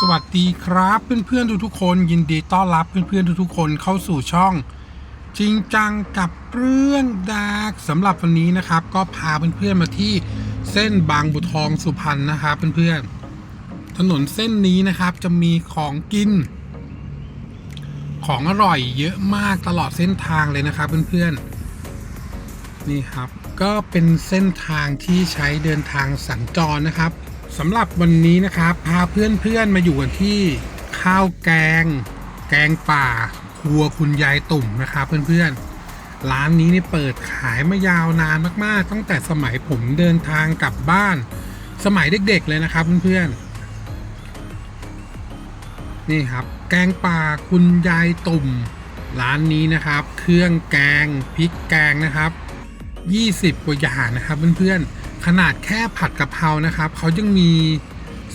สวัสดีครับเพื่อนๆทุกๆคน ยินดีต้อนรับเพื่อนๆทุกๆคนเข้าสู่ช่อง จริงจังกับเรื่องดาร์กสำหรับวันนี้นะครับ ก็พาเพื่อนๆมาที่เส้นบางบุทองสุพรรณนะครับเพื่อนๆถนนเส้นนี้นะครับจะมีของกิน ของอร่อยเยอะมากตลอดเส้นทางเลยนะครับเพื่อนๆนี่ครับก็เป็นเส้นทางที่ใช้เดินทางสัญจรนะครับ สำหรับวันนี้นะครับ พาเพื่อนๆมาอยู่กันที่ข้าวแกง แกงป่า ครัวคุณยายตุ่มนะครับเพื่อนๆ ร้านนี้นี่เปิดขายมายาวนานมากๆ ตั้งแต่สมัยผมเดินทางกลับบ้าน สมัยเด็กๆเลยนะครับเพื่อนๆ นี่ครับ แกงป่าคุณยายตุ่ม ร้านนี้นะครับ เครื่องแกงพริกแกงนะครับ 20กว่าอย่างนะครับเพื่อนๆ ขนาดแค่ผัดกะเพรานะครับ เขายังมี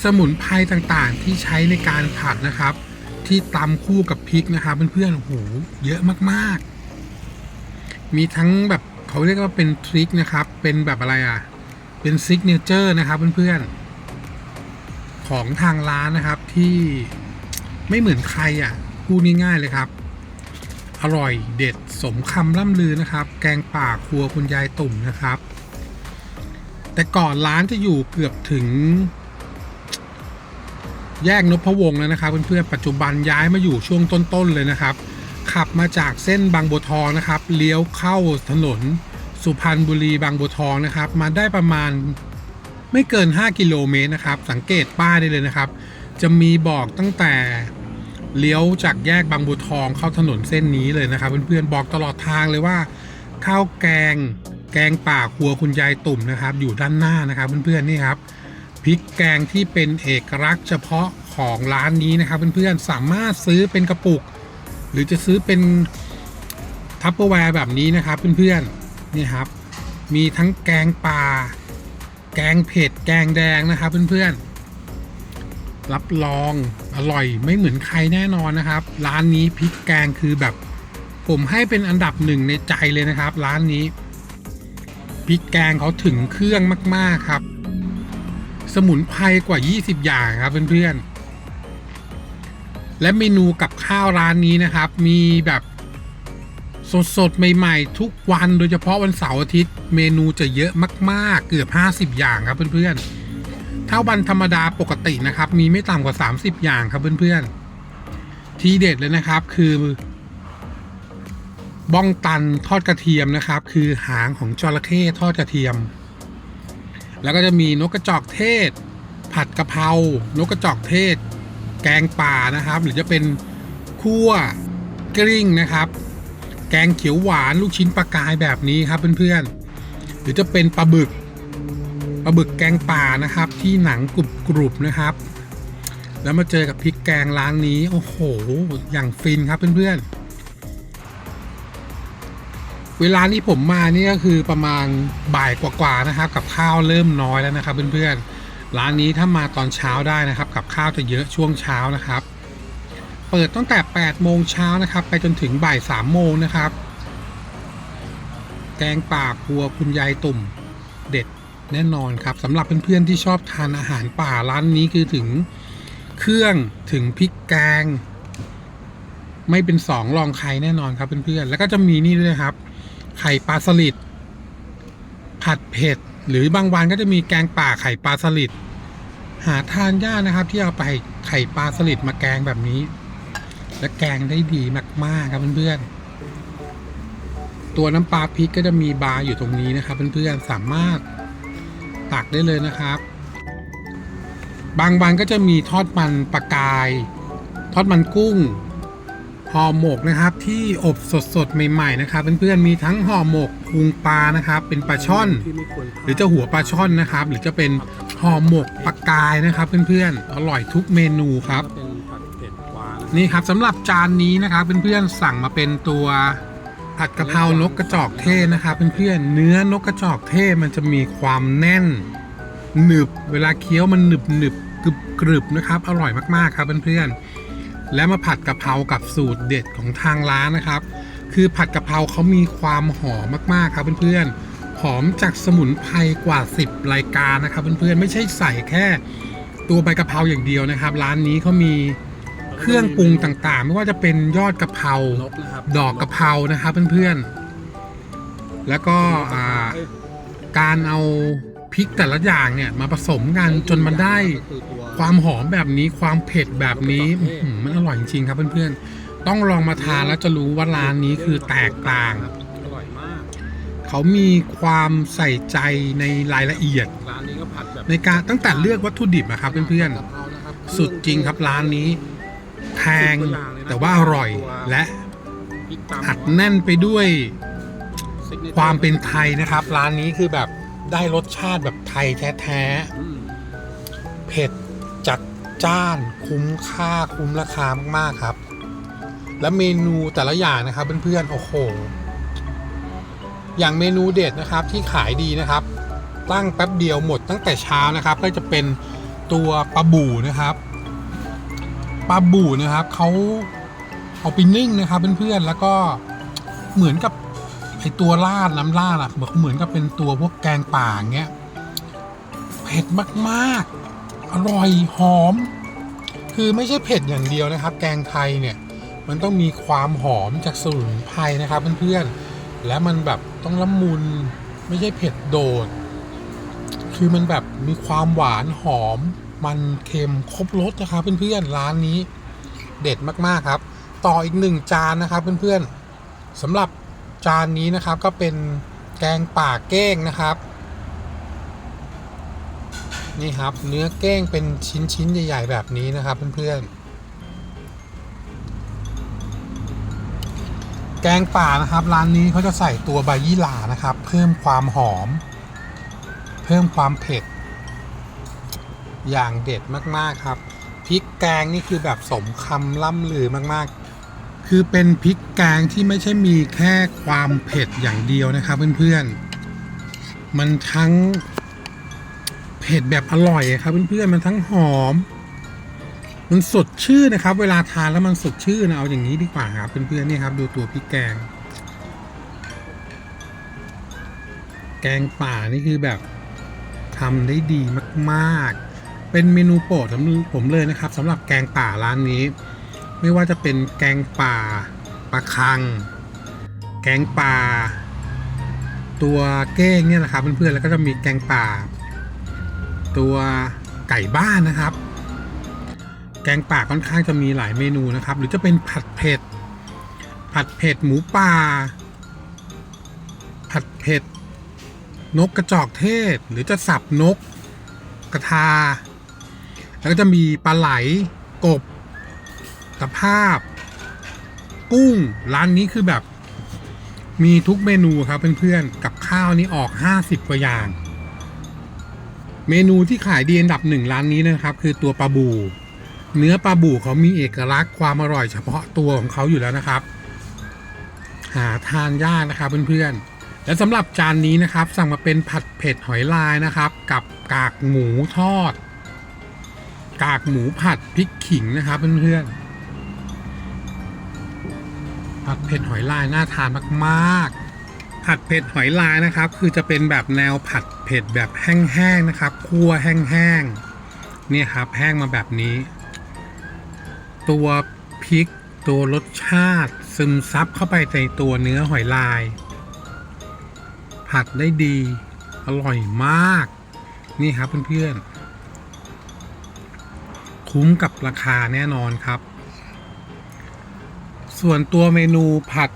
สมุนไพรต่างๆ ที่ใช้ในการผัดนะครับ ที่ตำคู่กับพริกนะครับเพื่อนๆโอ้โหเยอะมากๆ มีทั้งแบบเขาเรียกว่าเป็นทริคนะครับ เป็นแบบอะไรอะ เป็นซิกเนเจอร์นะครับเพื่อนๆ ของทางร้านนะครับที่ไม่เหมือนใครอะพูดง่ายๆเลยครับ อร่อยเด็ดสมคำล่ำลือนะครับ แกงป่าครัวคุณยายตุ่มนะครับ แต่ก่อนร้านจะอยู่เกือบถึง แยกนพวงศ์แล้วนะครับเพื่อนๆปัจจุบันย้ายมาอยู่ช่วงต้นๆเลยนะครับ ขับมาจากเส้นบางบัวทองนะครับเลี้ยวเข้าถนน สุพรรณบุรีบางบัวทองนะครับ มาได้ประมาณไม่เกิน 5 กิโลเมตรนะครับ สังเกตป้ายได้เลยนะครับ จะมีบอกตั้งแต่เลี้ยวจากแยกบางบัวทองเข้าถนนเส้นนี้เลยนะครับ เพื่อนๆบอกตลอดทางเลยว่า ข้าวแกง แกงป่าครัวคุณยายตุ่มนะครับ อยู่ด้านหน้านะครับเพื่อนๆนี่ครับพริกแกงที่เป็นเอกลักษณ์เฉพาะของร้านนี้นะครับเพื่อนๆสามารถซื้อเป็นกระปุก หรือจะซื้อเป็นทัพเปอร์แวร์แบบนี้นะครับเพื่อนๆนี่ครับ มีทั้งแกงป่า แกงเผ็ดแกงแดงนะครับเพื่อนๆรับรองอร่อยไม่เหมือนใครแน่นอนนะครับ ร้านนี้พริกแกงคือแบบ ผมให้เป็นอันดับหนึ่งในใจเลยนะครับ ร้านนี้ ริกแกงเขาถึงเครื่องมาก ๆ ครับ สมุนไพรกว่า 20 อย่างครับเพื่อนๆ และเมนูกับข้าวร้านนี้นะครับ มีแบบสดๆ ใหม่ๆ ทุกวันโดยเฉพาะวันเสาร์อาทิตย์ เมนูจะเยอะมาก ๆ เกือบ 50 อย่างครับเพื่อนๆ ถ้าวันธรรมดาปกตินะครับ มีไม่ต่ำกว่า 30 อย่างครับเพื่อนๆ ทีเด็ดเลยนะครับคือ บ้องตันทอดกระเทียมนะครับ คือหางของจระเข้ทอดกระเทียม แล้วก็จะมีนกกระจอกเทศ ผัดกะเพรานกกระจอกเทศ แกงป่านะครับ หรือจะเป็นคั่วกลิ้งนะครับ แกงเขียวหวานลูกชิ้นปลากายแบบนี้ครับเพื่อนๆ หรือจะเป็นปลาบึกปลาบึกแกงป่านะครับ ที่หนังกรุบกรุบๆนะครับ แล้วมาเจอกับพริกแกงร้านนี้ โอ้โห อย่างฟินครับเพื่อนๆ เวลาที่ผมมานี่ก็คือประมาณบ่ายกว่าๆนะครับ กับข้าวเริ่มน้อยแล้วนะครับเพื่อนๆร้านนี้ถ้ามาตอนเช้าได้นะครับ กับข้าวจะเยอะช่วงเช้านะครับ เปิดตั้งแต่8โมงเช้านะครับ ไปจนถึงบ่าย3โมงนะครับ แกงป่าครัวคุณยายตุ่มเด็ดแน่นอนครับสำหรับเพื่อนๆที่ชอบทานอาหารป่าร้านนี้คือถึงเครื่องถึงพริกแกง ไม่เป็นสองรองใครแน่นอนครับเพื่อนๆแล้วก็จะมีนี่ด้วยครับ ไข่ปลาสลิดผัดเผ็ด หรือบางวันก็จะมีแกงป่าไข่ปลาสลิดหาทานยากนะครับ ที่เอาไปไข่ปลาสลิดมาแกงแบบนี้ และแกงได้ดีมากๆครับเพื่อนๆตัวน้ำปลาพริกก็จะมีบาร์อยู่ตรงนี้นะครับเพื่อนๆสามารถตักได้เลยนะครับ บางวันก็จะมีทอดมันปลากาย ทอดมันกุ้ง ห่อหมกนะครับที่อบสดๆใหม่ๆนะครับเพื่อนๆมีทั้งห่อหมกพุงปลานะครับ เป็นปลาช่อน หรือจะหัวปลาช่อนนะครับ หรือจะเป็นห่อหมกปลากายนะครับ เพื่อนๆอร่อยทุกเมนูครับนี่ครับสำหรับจานนี้นะครับเพื่อนๆสั่งมาเป็นตัวผัดกะเพรานกกระจอกเทศนะครับเพื่อนๆเนื้อนกกระจอกเทศมันจะมีความแน่นหนึบเวลาเคี้ยวมันหนึบหนึบกรึบกรึบนะครับ อร่อยมากๆครับเพื่อนๆ และมาผัดกะเพรากับสูตรเด็ดของทางร้านนะครับ คือผัดกะเพราเขามีความหอมมากๆครับเพื่อนๆหอมจากสมุนไพรกว่า 10 รายการนะครับเพื่อนๆไม่ใช่ใส่แค่ตัวใบกะเพราอย่างเดียวนะครับ ร้านนี้เขามีเครื่องปรุงต่างๆ ไม่ว่าจะเป็นยอดกะเพราดอกกะเพรานะครับเพื่อนๆแล้วก็การเอา พริกแต่ละอย่างเนี่ยมาผสมกันจนมันได้ความหอมแบบนี้ความเผ็ดแบบนี้มันอร่อยจริงครับเพื่อนๆ ต้องลองมาทานแล้วจะรู้ว่าร้านนี้คือแตกต่างเขามีความใส่ใจในรายละเอียดร้านนี้ก็ผัดในการตั้งแต่เลือกวัตถุดิบนะครับเพื่อนเพรานะครับๆสุดจริงครับร้านนี้แพงแต่ว่าอร่อยและอัดแน่นไปด้วยความเป็นไทยนะครับ ร้านนี้คือแบบ ได้รสชาติแบบไทยแท้อืมๆเผ็ดจัดจ้านคุ้มค่าคุ้มราคามากๆครับ และเมนูแต่ละอย่างนะครับเพื่อนๆ โอ้โห อย่างเมนูเด็ดนะครับที่ขายดีนะครับ ตั้งแป๊บเดียวหมดตั้งแต่เช้านะครับ ก็จะเป็นตัวปลาบูนะครับปลาบูนะครับเขาเอาไปนึ่งนะครับเพื่อนๆ แล้วก็เหมือนกับ ไอตัวราดน้ำราดอะเหมือนกับเป็นตัวพวกแกงป่าเงี้ยเผ็ดมากๆ อร่อยหอม คือไม่ใช่เผ็ดอย่างเดียวนะครับ แกงไทยเนี่ย มันต้องมีความหอมจากสมุนไพรนะครับ เพื่อนๆ และมันแบบต้องละมุนไม่ใช่เผ็ดโดด คือมันแบบมีความหวานหอม มันเค็มครบรสนะครับเพื่อนๆร้านนี้เด็ดมากๆครับ ต่ออีกหนึ่งจานนะครับเพื่อนๆสำหรับ จานนี้นะครับก็เป็นแกงป่าเก้งนะครับ นี่ครับเนื้อเก้งเป็นชิ้นๆใหญ่ ๆ แบบนี้นะครับเพื่อนๆแกงป่านะครับร้านนี้เขาจะใส่ตัวใบยี่หร่านะครับ เพิ่มความหอม เพิ่มความเผ็ด อย่างเด็ดมากๆครับพริกแกงนี่คือแบบสมคำล่ำลือมากๆ คือเป็นพริกแกงที่ไม่ใช่มีแค่ความเผ็ดอย่างเดียวนะครับเพื่อนๆ มันทั้งเผ็ดแบบอร่อยครับเพื่อนๆมันทั้งหอม มันสดชื่นนะครับ เวลาทานแล้วมันสดชื่นนะเอาอย่างนี้ดีกว่าครับเพื่อนๆนี่ครับ ดูตัวพริกแกง แกงป่านี่คือแบบทำได้ดีมาก ๆ เป็นเมนูโปรดของผมเลยนะครับสำหรับแกงป่าร้านนี้ ไม่ว่าจะเป็นแกงป่าปลาคัง แกงป่า ตัวเก้งเนี่ยนะครับเพื่อนๆแล้วก็จะมีแกงป่า ตัวไก่บ้านนะครับ แกงป่าค่อนข้างจะมีหลายเมนูนะครับ หรือจะเป็นผัดเผ็ด ผัดเผ็ดหมูป่า ผัดเผ็ด นกกระจอกเทศ หรือจะสับนกกระทา แล้วก็จะมีปลาไหลกบ ตภาพ กุ้งร้านนี้คือแบบ มีทุกเมนูครับเพื่อนๆกับข้าวนี้ออก 50 กว่าอย่าง เมนูที่ขายดีอันดับหนึ่งร้านนี้นะครับ คือตัวปลาบู เนื้อปลาบูเขามีเอกลักษณ์ความอร่อยเฉพาะตัวของเขาอยู่แล้วนะครับ หาทานยากนะครับเพื่อนๆและสำหรับจานนี้นะครับ สั่งมาเป็นผัดเผ็ดหอยลายนะครับ กับกากหมูทอด กากหมูผัดพริกขิงนะครับเพื่อนๆ ผัดเผ็ดหอยลายน่าทานมากๆ ผัดเผ็ดหอยลายนะครับ คือจะเป็นแบบแนวผัดเผ็ดแบบแห้งๆนะครับคั่วแห้งๆเนี่ยครับแห้งมาแบบนี้ ตัวพริกตัวรสชาติซึมซับเข้าไปในตัวเนื้อหอยลาย ผัดได้ดี อร่อยมาก นี่ครับเพื่อนๆ คุ้มกับราคาแน่นอนครับ ส่วนตัวเมนูผัด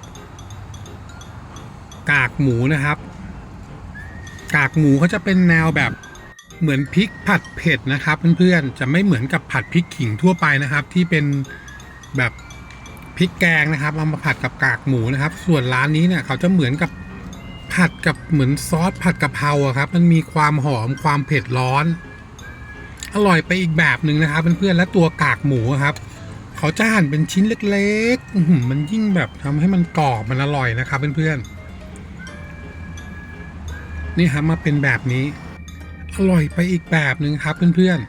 กากหมูนะครับ กากหมูเขาจะเป็นแนวแบบเหมือนพริกผัดเผ็ดนะครับเพื่อนๆจะไม่เหมือนกับผัดพริกขิงทั่วไปนะครับ ที่เป็นแบบพริกแกงนะครับเอามาผัดกับกากหมูนะครับ ส่วนร้านนี้เนี่ยเขาจะเหมือนกับผัดกับเหมือนซอสผัดกะเพราครับ มันมีความหอมความเผ็ดร้อน อร่อยไปอีกแบบหนึ่งนะครับเพื่อนๆและตัวกากหมูครับ เขาจะหั่นเป็นชิ้นเล็กๆมันยิ่งแบบทำให้มันกรอบมันอร่อยนะครับเพื่อนๆ นี่ครับมาเป็นแบบนี้ อร่อยไปอีกแบบหนึ่งครับเพื่อน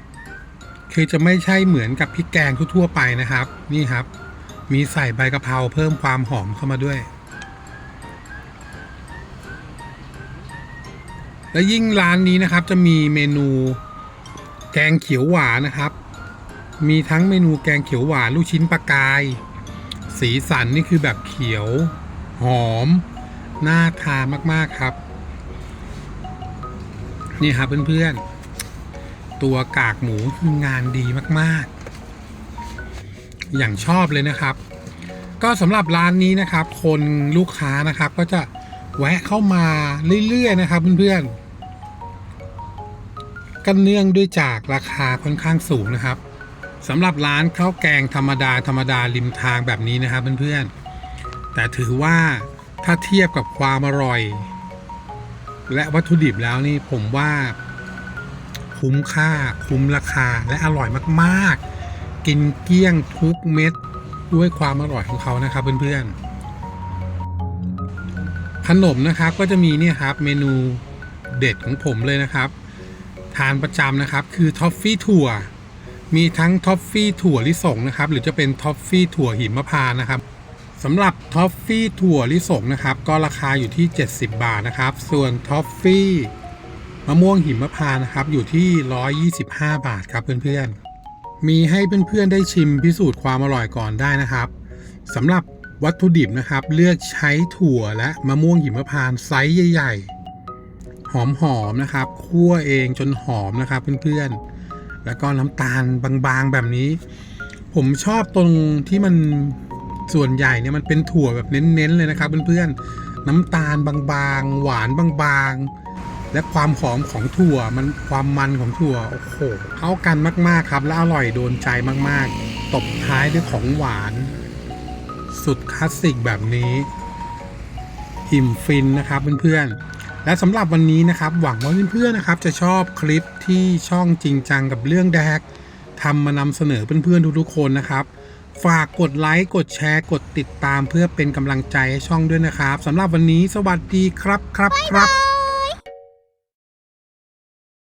ๆ คือจะไม่ใช่เหมือนกับพริกแกงทั่วๆไปนะครับ นี่ครับ มีใส่ใบกะเพราเพิ่มความหอมเข้ามาด้วยและยิ่งร้านนี้นะครับจะมีเมนูแกงเขียวหวานนะครับ มีทั้งเมนูแกงเขียวหวานลูกชิ้นปลากาย สีสันนี่คือแบบเขียว หอม น่าทานมากๆครับ นี่ครับเพื่อนๆ ตัวกากหมูคืองานดีมากๆ อย่างชอบเลยนะครับ ก็สำหรับร้านนี้นะครับ คนลูกค้านะครับก็จะแวะเข้ามาเรื่อย ๆ นะครับเพื่อนๆกันเนื่องด้วยจากราคาค่อนข้างสูงนะครับ สำหรับร้านข้าวแกงธรรมดาธรรมดาริมทางแบบนี้นะครับเพื่อนๆ แต่ถือว่าถ้าเทียบกับความอร่อย และวัตถุดิบแล้วนี่ผมว่า คุ้มค่าคุ้มราคาและอร่อยมากๆ กินเกลี้ยงทุกเม็ดด้วยความอร่อยของเขานะครับเพื่อนๆ ขนมนะครับก็จะมีเนี่ยครับเมนูเด็ดของผมเลยนะครับ ทานประจำนะครับคือท็อฟฟี่ถั่ว มีทั้งท็อฟฟี่ถั่วลิสงนะครับ หรือจะเป็นท็อฟฟี่ถั่วหิมพานต์นะครับสำหรับท็อฟฟี่ถั่วลิสงนะครับ ก็ราคาอยู่ที่ 70 บาทนะครับ ส่วนท็อฟฟี่มะม่วงหิมพานต์นะครับ อยู่ที่ 125 บาทครับเพื่อนๆ มีให้เพื่อนๆได้ชิมพิสูจน์ความอร่อยก่อนได้นะครับสำหรับวัตถุดิบนะครับ เลือกใช้ถั่วและมะม่วงหิมพานต์ไซส์ใหญ่ ๆ หอมๆนะครับคั่วเองจนหอมนะครับเพื่อนๆ แล้วก็น้ำตาลบางๆแบบนี้ ผมชอบตรงที่มันส่วนใหญ่เนี่ยมันเป็นถั่วแบบเน้นๆเลยนะครับเพื่อนๆน้ำตาลบางๆ หวานบางๆ และความหอมของถั่วมันความมันของถั่วโอ้โหเข้ากันมากๆครับ และอร่อยโดนใจมากๆ ตบท้ายด้วยของหวาน สุดคลาสสิกแบบนี้ อิ่มฟินนะครับเพื่อนๆ และสำหรับวันนี้นะครับหวังว่าเพื่อนๆนะครับจะชอบคลิปที่ช่องจริงจังกับเรื่องแดกทำมานำเสนอเพื่อนๆทุกๆคนนะครับฝากกดไลค์กดแชร์กดติดตามเพื่อเป็นกำลังใจให้ช่องด้วยนะครับสำหรับวันนี้สวัสดีครับครับครับ